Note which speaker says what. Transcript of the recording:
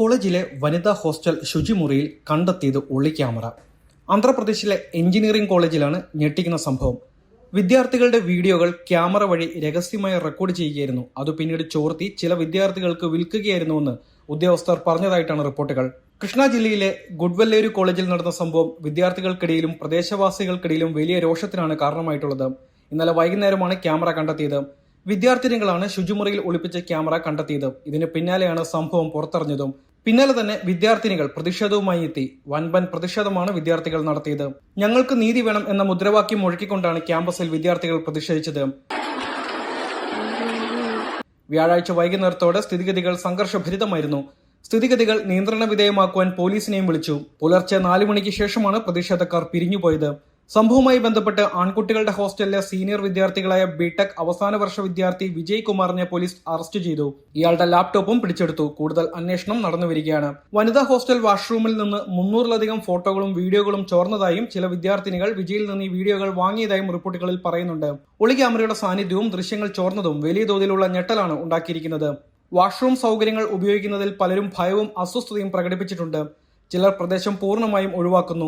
Speaker 1: കോളേജിലെ വനിതാ ഹോസ്റ്റൽ ശുചിമുറിയിൽ കണ്ടെത്തിയത് ഒളി ക്യാമറ. ആന്ധ്രാപ്രദേശിലെ എഞ്ചിനീയറിംഗ് കോളേജിലാണ് ഞെട്ടിക്കുന്ന സംഭവം. വിദ്യാർത്ഥികളുടെ വീഡിയോകൾ ക്യാമറ വഴി രഹസ്യമായി റെക്കോർഡ് ചെയ്യുകയായിരുന്നു. അത് പിന്നീട് ചോർത്തി ചില വിദ്യാർത്ഥികൾക്ക് വിൽക്കുകയായിരുന്നുവെന്ന് ഉദ്യോഗസ്ഥർ പറഞ്ഞതായിട്ടാണ് റിപ്പോർട്ടുകൾ. കൃഷ്ണ ജില്ലയിലെ ഗുഡ്വല്ലേരു കോളേജിൽ നടന്ന സംഭവം വിദ്യാർത്ഥികൾക്കിടയിലും പ്രദേശവാസികൾക്കിടയിലും വലിയ രോഷത്തിനാണ് കാരണമായിട്ടുള്ളത്. ഇന്നലെ വൈകുന്നേരമാണ് ക്യാമറ കണ്ടെത്തിയത്. വിദ്യാർത്ഥിനികളാണ് ശുചിമുറിയിൽ ഒളിപ്പിച്ച ക്യാമറ കണ്ടെത്തിയത്. ഇതിന് പിന്നാലെയാണ് സംഭവം പുറത്തറിഞ്ഞതും. പിന്നാലെ തന്നെ വിദ്യാർത്ഥിനികൾ പ്രതിഷേധവുമായി എത്തി. വൻപൻ പ്രതിഷേധമാണ് വിദ്യാർത്ഥികൾ നടത്തിയത്. ഞങ്ങൾക്ക് നീതി വേണം എന്ന മുദ്രാവാക്യം മുഴക്കിക്കൊണ്ടാണ് ക്യാമ്പസിൽ വിദ്യാർത്ഥികൾ പ്രതിഷേധിച്ചത്. വ്യാഴാഴ്ച വൈകുന്നേരത്തോടെ സ്ഥിതിഗതികൾ സംഘർഷഭരിതമായിരുന്നു. സ്ഥിതിഗതികൾ നിയന്ത്രണ വിധേയമാക്കുവാൻ പോലീസിനെയും വിളിച്ചു. പുലർച്ചെ നാലു മണിക്ക് ശേഷമാണ് പ്രതിഷേധക്കാർ പിരിഞ്ഞുപോയത്. സംഭവവുമായി ബന്ധപ്പെട്ട് ആൺകുട്ടികളുടെ ഹോസ്റ്റലിലെ സീനിയർ വിദ്യാർത്ഥികളായ ബിടെക് അവസാന വർഷ വിദ്യാർത്ഥി വിജയ് കുമാറിനെ പോലീസ് അറസ്റ്റ് ചെയ്തു. ഇയാളുടെ ലാപ്ടോപ്പും പിടിച്ചെടുത്തു. കൂടുതൽ അന്വേഷണം നടന്നുവരികയാണ് വനിതാ ഹോസ്റ്റൽ വാഷ്റൂമിൽ നിന്ന് മുന്നൂറിലധികം ഫോട്ടോകളും വീഡിയോകളും ചോർന്നതായും ചില വിദ്യാർത്ഥിനികൾ വിജയിൽ നിന്ന് ഈ വീഡിയോകൾ വാങ്ങിയതായും റിപ്പോർട്ടുകളിൽ പറയുന്നുണ്ട്. ഒളി ക്യാമറയുടെ സാന്നിധ്യവും ദൃശ്യങ്ങൾ ചോർന്നതും വലിയ തോതിലുള്ള ഞെട്ടലാണ് ഉണ്ടാക്കിയിരിക്കുന്നത്. വാഷ്റൂം സൗകര്യങ്ങൾ ഉപയോഗിക്കുന്നതിൽ പലരും ഭയവും അസ്വസ്ഥതയും പ്രകടിപ്പിച്ചിട്ടുണ്ട്. ചിലർ പ്രദേശം പൂർണമായും ഒഴിവാക്കുന്നു.